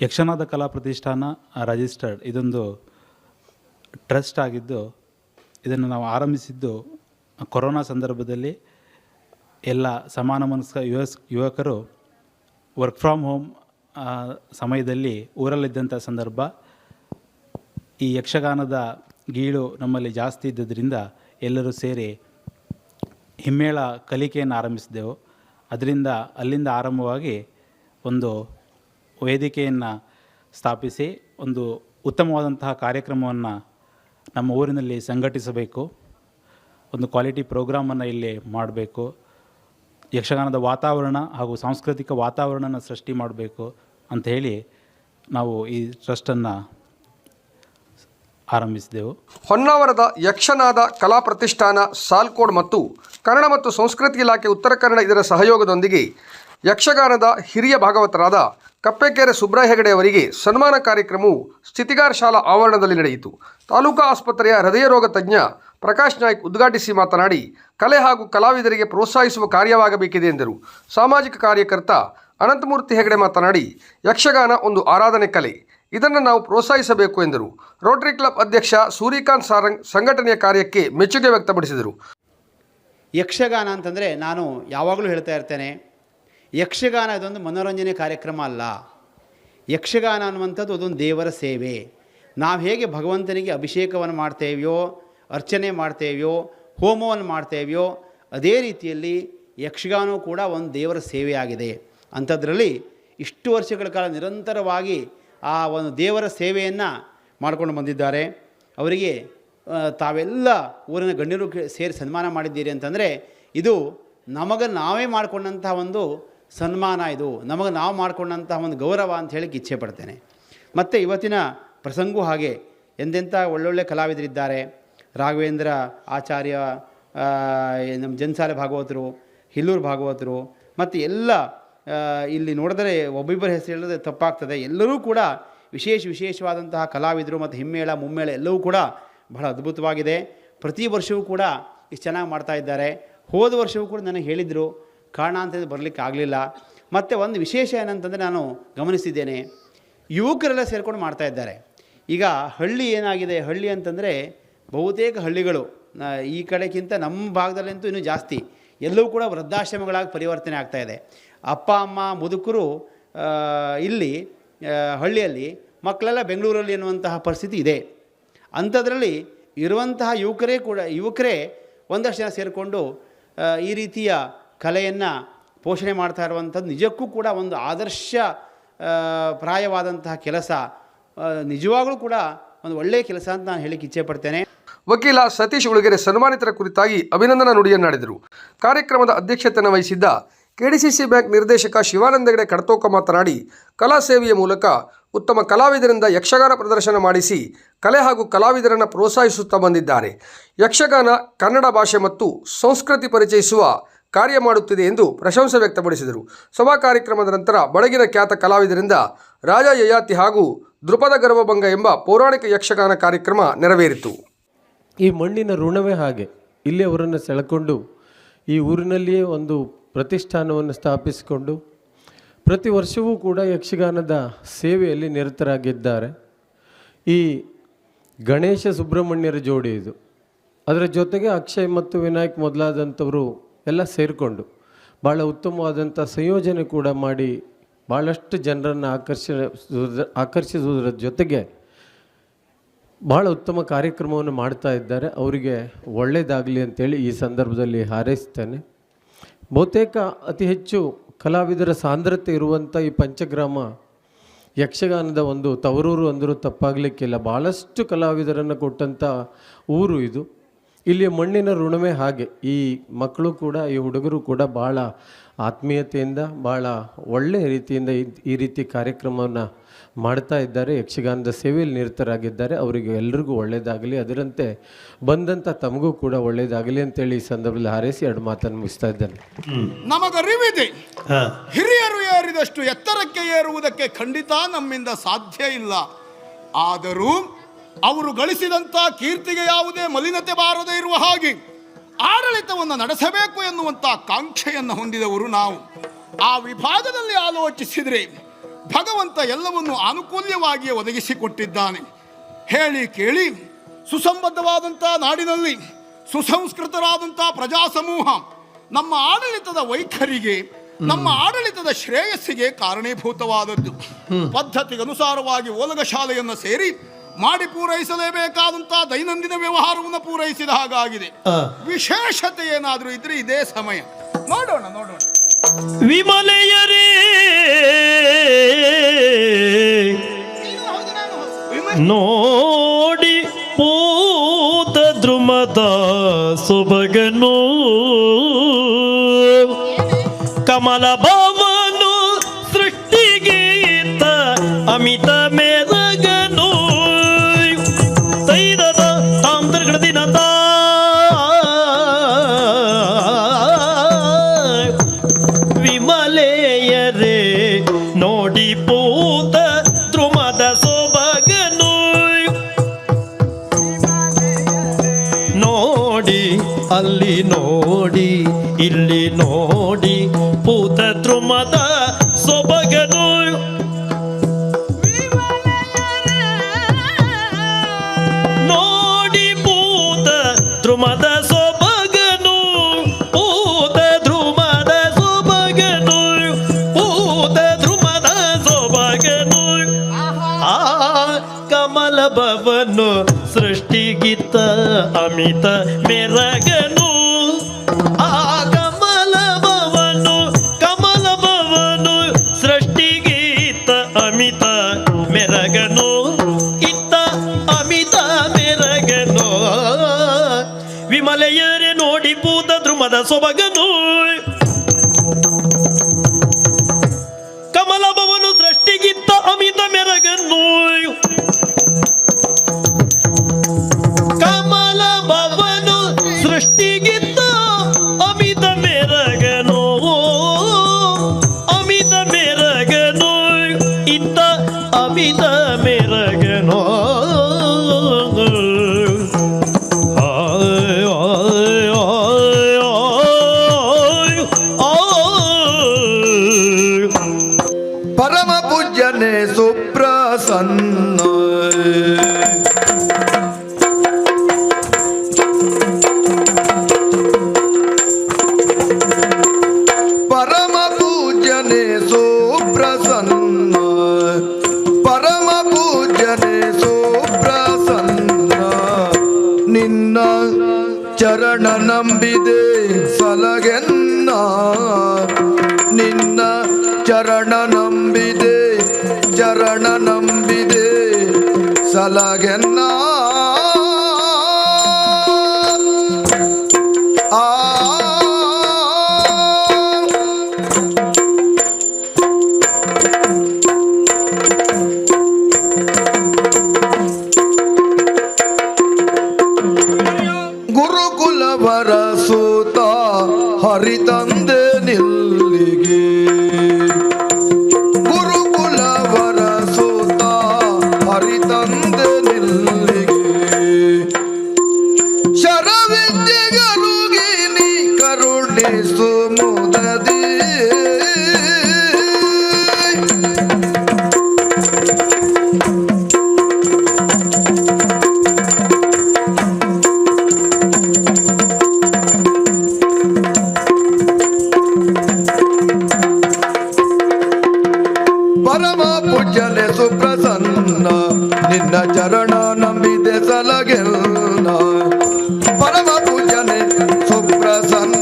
ಯಕ್ಷನಾದ ಕಲಾ ಪ್ರತಿಷ್ಠಾನ ರಜಿಸ್ಟರ್ಡ್ ಇದೊಂದು ಟ್ರಸ್ಟ್ ಆಗಿದ್ದು, ಇದನ್ನು ನಾವು ಆರಂಭಿಸಿದ್ದು ಕೊರೋನಾ ಸಂದರ್ಭದಲ್ಲಿ. ಎಲ್ಲ ಸಮಾನ ಮನಸ್ಕ ಯುವಸ್ ಯುವಕರು ವರ್ಕ್ ಫ್ರಮ್ ಹೋಮ್ ಸಮಯದಲ್ಲಿ ಊರಲ್ಲಿದ್ದಂಥ ಸಂದರ್ಭ. ಈ ಯಕ್ಷಗಾನದ ಗೀಳು ನಮ್ಮಲ್ಲಿ ಜಾಸ್ತಿ ಇದ್ದದ್ರಿಂದ ಎಲ್ಲರೂ ಸೇರಿ ಹಿಮ್ಮೇಳ ಕಲಿಕೆಯನ್ನು ಆರಂಭಿಸಿದೆವು. ಅದರಿಂದ ಅಲ್ಲಿಂದ ಆರಂಭವಾಗಿ ಒಂದು ವೇದಿಕೆಯನ್ನು ಸ್ಥಾಪಿಸಿ ಒಂದು ಉತ್ತಮವಾದಂತಹ ಕಾರ್ಯಕ್ರಮವನ್ನು ನಮ್ಮ ಊರಿನಲ್ಲಿ ಸಂಘಟಿಸಬೇಕು. ಒಂದು ಕ್ವಾಲಿಟಿ ಪ್ರೋಗ್ರಾಮನ್ನು ಇಲ್ಲಿ ಮಾಡಬೇಕು. ಯಕ್ಷಗಾನದ ವಾತಾವರಣ ಹಾಗೂ ಸಾಂಸ್ಕೃತಿಕ ವಾತಾವರಣನ ಸೃಷ್ಟಿ ಮಾಡಬೇಕು ಅಂತ ಹೇಳಿ ನಾವು ಈ ಟ್ರಸ್ಟನ್ನು ಆರಂಭಿಸಿದೆವು. ಹೊನ್ನಾವರದ ಯಕ್ಷನಾದ ಕಲಾ ಪ್ರತಿಷ್ಠಾನ, ಸಾಲ್ಕೋಡ್ ಮತ್ತು ಕನ್ನಡ ಮತ್ತು ಸಂಸ್ಕೃತಿ ಇಲಾಖೆ ಉತ್ತರ ಕನ್ನಡ ಇದರ ಸಹಯೋಗದೊಂದಿಗೆ ಯಕ್ಷಗಾನದ ಹಿರಿಯ ಭಾಗವತರಾದ ಕಪ್ಪೆಕೆರೆ ಹೆಗಡೆ ಅವರಿಗೆ ಸನ್ಮಾನ ಕಾರ್ಯಕ್ರಮವು ಸ್ಥಿತಿಗಾರ ಶಾಲಾ ಆವರಣದಲ್ಲಿ ನಡೆಯಿತು. ತಾಲೂಕಾ ಆಸ್ಪತ್ರೆಯ ಹೃದಯ ರೋಗ ತಜ್ಞ ಪ್ರಕಾಶ್ ನಾಯ್ಕ್ ಉದ್ಘಾಟಿಸಿ ಮಾತನಾಡಿ, ಕಲೆ ಹಾಗೂ ಕಲಾವಿದರಿಗೆ ಪ್ರೋತ್ಸಾಹಿಸುವ ಕಾರ್ಯವಾಗಬೇಕಿದೆ ಎಂದರು. ಸಾಮಾಜಿಕ ಕಾರ್ಯಕರ್ತ ಅನಂತಮೂರ್ತಿ ಹೆಗಡೆ ಮಾತನಾಡಿ, ಯಕ್ಷಗಾನ ಒಂದು ಆರಾಧನೆ ಕಲೆ. ಇದನ್ನು ನಾವು ಪ್ರೋತ್ಸಾಹಿಸಬೇಕು ಎಂದರು. ರೋಟರಿ ಕ್ಲಬ್ ಅಧ್ಯಕ್ಷ ಸೂರ್ಯಕಾಂತ್ ಸಾರಂಗ್ ಸಂಘಟನೆಯ ಕಾರ್ಯಕ್ಕೆ ಮೆಚ್ಚುಗೆ ವ್ಯಕ್ತಪಡಿಸಿದರು. ಯಕ್ಷಗಾನ ಅಂತಂದರೆ ನಾನು ಯಾವಾಗಲೂ ಹೇಳ್ತಾ ಇರ್ತೇನೆ ಯಕ್ಷಗಾನ ಇದೊಂದು ಮನೋರಂಜನೆ ಕಾರ್ಯಕ್ರಮ ಅಲ್ಲ. ಯಕ್ಷಗಾನ ಅನ್ನುವಂಥದ್ದು ಅದೊಂದು ದೇವರ ಸೇವೆ. ನಾವು ಹೇಗೆ ಭಗವಂತನಿಗೆ ಅಭಿಷೇಕವನ್ನು ಮಾಡ್ತೇವೆಯೋ, ಅರ್ಚನೆ ಮಾಡ್ತೇವೆಯೋ, ಹೋಮವನ್ನು ಮಾಡ್ತೇವೆಯೋ, ಅದೇ ರೀತಿಯಲ್ಲಿ ಯಕ್ಷಗಾನವು ಕೂಡ ಒಂದು ದೇವರ ಸೇವೆಯಾಗಿದೆ. ಅಂಥದ್ರಲ್ಲಿ ಇಷ್ಟು ವರ್ಷಗಳ ಕಾಲ ನಿರಂತರವಾಗಿ ಆ ಒಂದು ದೇವರ ಸೇವೆಯನ್ನು ಮಾಡ್ಕೊಂಡು ಬಂದಿದ್ದಾರೆ. ಅವರಿಗೆ ತಾವೆಲ್ಲ ಊರಿನ ಗಣ್ಯರು ಸೇರಿ ಸನ್ಮಾನ ಮಾಡಿದ್ದೀರಿ ಅಂತಂದರೆ ಇದು ನಮಗೆ ನಾವೇ ಮಾಡಿಕೊಂಡಂತಹ ಒಂದು ಸನ್ಮಾನ ಇದು. ನಮಗೆ ನಾವು ಮಾಡಿಕೊಂಡಂತಹ ಒಂದು ಗೌರವ ಅಂತ ಹೇಳಕ್ಕೆ ಇಚ್ಛೆ ಪಡ್ತೇನೆ. ಮತ್ತು ಇವತ್ತಿನ ಪ್ರಸಂಗೂ ಹಾಗೆ. ಎಂದೆಂಥ ಒಳ್ಳೊಳ್ಳೆ ಕಲಾವಿದರಿದ್ದಾರೆ. ರಾಘವೇಂದ್ರ ಆಚಾರ್ಯ ನಮ್ಮ ಜನ್ಸಾಲೆ ಭಾಗವತರು, ಹಿಲ್ಲೂರು ಭಾಗವತರು, ಮತ್ತು ಎಲ್ಲ ಇಲ್ಲಿ ನೋಡಿದರೆ ಒಬ್ಬಿಬ್ಬರ ಹೆಸರು ಹೇಳಿದ್ರೆ ತಪ್ಪಾಗ್ತದೆ. ಎಲ್ಲರೂ ಕೂಡ ವಿಶೇಷ ವಿಶೇಷವಾದಂತಹ ಕಲಾವಿದರು ಮತ್ತು ಹಿಮ್ಮೇಳ, ಮುಮ್ಮೇಳ ಎಲ್ಲವೂ ಕೂಡ ಬಹಳ ಅದ್ಭುತವಾಗಿದೆ. ಪ್ರತಿ ವರ್ಷವೂ ಕೂಡ ಇಷ್ಟು ಚೆನ್ನಾಗಿ ಮಾಡ್ತಾ ಇದ್ದಾರೆ. ಹೋದ ವರ್ಷವೂ ಕೂಡ ನನಗೆ ಹೇಳಿದರು. ಕಾರಣ ಅಂತ ಬರಲಿಕ್ಕೆ ಆಗಲಿಲ್ಲ. ಮತ್ತು ಒಂದು ವಿಶೇಷ ಏನಂತಂದರೆ ನಾನು ಗಮನಿಸಿದ್ದೇನೆ. ಯುವಕರೆಲ್ಲ ಸೇರಿಕೊಂಡು ಮಾಡ್ತಾ ಇದ್ದಾರೆ. ಈಗ ಹಳ್ಳಿ ಏನಾಗಿದೆ? ಹಳ್ಳಿ ಅಂತಂದರೆ ಬಹುತೇಕ ಹಳ್ಳಿಗಳು ಈ ಕಡೆಗಿಂತ ನಮ್ಮ ಭಾಗದಲ್ಲಂತೂ ಇನ್ನೂ ಜಾಸ್ತಿ. ಎಲ್ಲವೂ ಕೂಡ ವೃದ್ಧಾಶ್ರಮಗಳಾಗಿ ಪರಿವರ್ತನೆ ಆಗ್ತಾ ಇದೆ. ಅಪ್ಪ, ಅಮ್ಮ, ಮುದುಕರು ಇಲ್ಲಿ ಹಳ್ಳಿಯಲ್ಲಿ, ಮಕ್ಕಳೆಲ್ಲ ಬೆಂಗಳೂರಲ್ಲಿ ಎನ್ನುವಂತಹ ಪರಿಸ್ಥಿತಿ ಇದೆ. ಅಂಥದ್ರಲ್ಲಿ ಇರುವಂತಹ ಯುವಕರೇ ಕೂಡ, ಯುವಕರೇ ಒಂದಷ್ಟು ಜನ ಸೇರಿಕೊಂಡು ಈ ರೀತಿಯ ಕಲೆಯನ್ನು ಪೋಷಣೆ ಮಾಡ್ತಾ ಇರುವಂಥದ್ದು ನಿಜಕ್ಕೂ ಕೂಡ ಒಂದು ಆದರ್ಶ ಪ್ರಾಯವಾದಂತಹ ಕೆಲಸ. ನಿಜವಾಗಲೂ ಕೂಡ ಒಂದು ಒಳ್ಳೆಯ ಕೆಲಸ ಅಂತ ನಾನು ಹೇಳಿಕ್ಕೆ ಇಚ್ಛೆ ಪಡ್ತೇನೆ. ವಕೀಲ ಸತೀಶ್ ಉಳಗೆರೆ ಸನ್ಮಾನಿತರ ಕುರಿತಾಗಿ ಅಭಿನಂದನಾ ನುಡಿಯನ್ನಾಡಿದರು ಕಾರ್ಯಕ್ರಮದ ಅಧ್ಯಕ್ಷತೆಯನ್ನು ವಹಿಸಿದ್ದ ಕೆಡಿಸಿಸಿ ಬ್ಯಾಂಕ್ ನಿರ್ದೇಶಕ ಶಿವಾನಂದಗಡೆ ಕಡತೋಕ ಮಾತನಾಡಿ, ಕಲಾ ಸೇವೆಯ ಮೂಲಕ ಉತ್ತಮ ಕಲಾವಿದರಿಂದ ಯಕ್ಷಗಾನ ಪ್ರದರ್ಶನ ಮಾಡಿಸಿ ಕಲೆ ಹಾಗೂ ಕಲಾವಿದರನ್ನು ಪ್ರೋತ್ಸಾಹಿಸುತ್ತಾ ಬಂದಿದ್ದಾರೆ. ಯಕ್ಷಗಾನ, ಕನ್ನಡ ಭಾಷೆ ಮತ್ತು ಸಂಸ್ಕೃತಿ ಪರಿಚಯಿಸುವ ಕಾರ್ಯ ಮಾಡುತ್ತಿದೆ ಎಂದು ಪ್ರಶಂಸೆ ವ್ಯಕ್ತಪಡಿಸಿದರು. ಸಭಾ ಕಾರ್ಯಕ್ರಮದ ನಂತರ ಬಡಗಿನ ಖ್ಯಾತ ಕಲಾವಿದರಿಂದ ರಾಜ ಯಯಾತಿ ಹಾಗೂ ದೃಪದ ಗರ್ವಭಂಗ ಎಂಬ ಪೌರಾಣಿಕ ಯಕ್ಷಗಾನ ಕಾರ್ಯಕ್ರಮ ನೆರವೇರಿತು. ಈ ಮಣ್ಣಿನ ಋಣವೇ ಹಾಗೆ. ಇಲ್ಲಿ ಅವರನ್ನು ಸೆಳೆಕೊಂಡು ಈ ಊರಿನಲ್ಲಿಯೇ ಒಂದು ಪ್ರತಿಷ್ಠಾನವನ್ನು ಸ್ಥಾಪಿಸಿಕೊಂಡು ಪ್ರತಿ ವರ್ಷವೂ ಕೂಡ ಯಕ್ಷಗಾನದ ಸೇವೆಯಲ್ಲಿ ನಿರತರಾಗಿದ್ದಾರೆ. ಈ ಗಣೇಶ ಸುಬ್ರಹ್ಮಣ್ಯರ ಜೋಡಿ ಇದು. ಅದರ ಜೊತೆಗೆ ಅಕ್ಷಯ್ ಮತ್ತು ವಿನಾಯಕ್ ಮೊದಲಾದಂಥವರು ಎಲ್ಲ ಸೇರಿಕೊಂಡು ಭಾಳ ಉತ್ತಮವಾದಂಥ ಸಂಯೋಜನೆ ಕೂಡ ಮಾಡಿ ಭಾಳಷ್ಟು ಜನರನ್ನು ಆಕರ್ಷ, ಆಕರ್ಷಿಸುವುದರ ಜೊತೆಗೆ ಭಾಳ ಉತ್ತಮ ಕಾರ್ಯಕ್ರಮವನ್ನು ಮಾಡ್ತಾ ಇದ್ದಾರೆ. ಅವರಿಗೆ ಒಳ್ಳೆಯದಾಗಲಿ ಅಂತೇಳಿ ಈ ಸಂದರ್ಭದಲ್ಲಿ ಹಾರೈಸ್ತೇನೆ. ಬಹುತೇಕ ಅತಿ ಹೆಚ್ಚು ಕಲಾವಿದರ ಸಾಂದ್ರತೆ ಇರುವಂಥ ಈ ಪಂಚಗ್ರಾಮ ಯಕ್ಷಗಾನದ ಒಂದು ತವರೂರು ಅಂದರೂ ತಪ್ಪಾಗಲಿಕ್ಕಿಲ್ಲ. ಭಾಳಷ್ಟು ಕಲಾವಿದರನ್ನು ಕೊಟ್ಟಂಥ ಊರು ಇದು. ಇಲ್ಲಿಯ ಮಣ್ಣಿನ ಋಣವೇ ಹಾಗೆ. ಈ ಮಕ್ಕಳು ಕೂಡ ಈ ಹುಡುಗರು ಕೂಡ ಭಾಳ ಆತ್ಮೀಯತೆಯಿಂದ ಭಾಳ ಒಳ್ಳೆಯ ರೀತಿಯಿಂದ ಈ- ಈ ರೀತಿ ಕಾರ್ಯಕ್ರಮವನ್ನು ಮಾಡ್ತಾ ಇದ್ದಾರೆ. ಯಕ್ಷಗಾನದ ಸೇವೆಯಲ್ಲಿ ನಿರತರಾಗಿದ್ದಾರೆ. ಅವರಿಗೆ ಎಲ್ರಿಗೂ ಒಳ್ಳೆಯದಾಗಲಿ. ಅದರಂತೆ ಬಂದಂಥ ತಮಗೂ ಕೂಡ ಒಳ್ಳೆಯದಾಗಲಿ ಅಂತೇಳಿ ಈ ಸಂದರ್ಭದಲ್ಲಿ ಹಾರೈಸಿ ಎರಡು ಮಾತನ್ನು ಮುಗಿಸ್ತಾ ಇದ್ದೇನೆ. ನಮಗರಿವಿದೆ. ಹಿರಿಯರು ಏರಿದಷ್ಟು ಎತ್ತರಕ್ಕೆ ಏರುವುದಕ್ಕೆ ಖಂಡಿತ ನಮ್ಮಿಂದ ಸಾಧ್ಯ ಇಲ್ಲ. ಆದರೂ ಅವರು ಗಳಿಸಿದಂಥ ಕೀರ್ತಿಗೆ ಯಾವುದೇ ಮಲಿನತೆ ಬಾರದೇ ಇರುವ ಹಾಗೆ ಆಡಳಿತವನ್ನು ನಡೆಸಬೇಕು ಎನ್ನುವಂಥ ಕಾಂಕ್ಷೆಯನ್ನು ಹೊಂದಿದವರು ನಾವು. ಆ ವಿಭಾಗದಲ್ಲಿ ಆಲೋಚಿಸಿದರೆ ಭಗವಂತ ಎಲ್ಲವನ್ನು ಅನುಕೂಲ್ಯವಾಗಿ ಒದಗಿಸಿಕೊಟ್ಟಿದ್ದಾನೆ. ಹೇಳಿ ಕೇಳಿ ಸುಸಂಬದ್ಧವಾದಂಥ ನಾಡಿನಲ್ಲಿ ಸುಸಂಸ್ಕೃತರಾದಂಥ ಪ್ರಜಾ ಸಮೂಹ ನಮ್ಮ ಆಡಳಿತದ ವೈಖರಿಗೆ ನಮ್ಮ ಆಡಳಿತದ ಶ್ರೇಯಸ್ಸಿಗೆ ಕಾರಣೀಭೂತವಾದದ್ದು. ಪದ್ಧತಿಗನುಸಾರವಾಗಿ ಓಲಗ ಶಾಲೆಯನ್ನು ಸೇರಿ ಮಾಡಿ ಪೂರೈಸಲೇಬೇಕಾದಂತಹ ದೈನಂದಿನ ವ್ಯವಹಾರವನ್ನು ಪೂರೈಸಿದ ಹಾಗಾಗಿದೆ. ವಿಶೇಷತೆ ಏನಾದರೂ ಇದ್ರೆ ಇದೇ ಸಮಯ. ನೋಡೋಣ ನೋಡೋಣ. ವಿಮಲೆಯರೇ. ನೋಡಿ ಪೂತ ದ್ರುಮದ ಸೊಬಗನು. ಕಮಲ ಭವನು ಅಲ್ಲಿ ನೋಡಿ, ಇಲ್ಲಿ ನೋಡಿ ಪೂತ ದ್ರುಮದ ಸೊಬಗನು ನೋಡಿ ಪೂತ ದ್ರುಮದ ಸೊಬಗನು ಪೂತ ದ್ರುಮದ ಸೊಬಗನು ಪೂತ ದ್ರುಮದ ಸೊಬಗನು ಆ ಕಮಲ ಭವನು ಗೀತ ಅಮಿತ ಪೂತ ಕಮಲಭವನು ಸೃಷ್ಟಿಗಿತ್ತ ಅಮಿತ ಮೆರಗನ್ನೋಳ್ ಕಮಲಭವನು ಸೃಷ್ಟಿಗಿತ್ತ ಅಮಿತ ಮೆರಗನು. ಅಮಿತ ಮೆರಗನು ಇತ್ತ ಅಮಿತ ಮೆರಗನು. ನಿನ್ನ ಚರಣ ನಂಬಿದೆ ಫಲಗೆನ್ನ ನಿನ್ನ ಚರಣ ನಂಬಿದೆ ಚರಣ ನಂಬಿದೆ ಸಲಗೆನ್ನ ಹರಿತಂದೆ ನಿಲ್ಲಿಗೆ. ಗುರುಕುಲವರ ಸೂತ ನಿಲ್ಲಿಗೆ. ಶರವಿದ್ಯೆಗರುಗಿನಿ ಕರುಣಿಸು ಪರಮಾಪು ಚಲಿಸು ಪ್ರಸನ್ನ ನಿನ್ನ ಚರಣ ನಂಬಿದೆ ಸಲಗೆಲ್ಲ ಪರಮ ಪೂಜನೆ ಸುಪ್ರಸನ್ನ.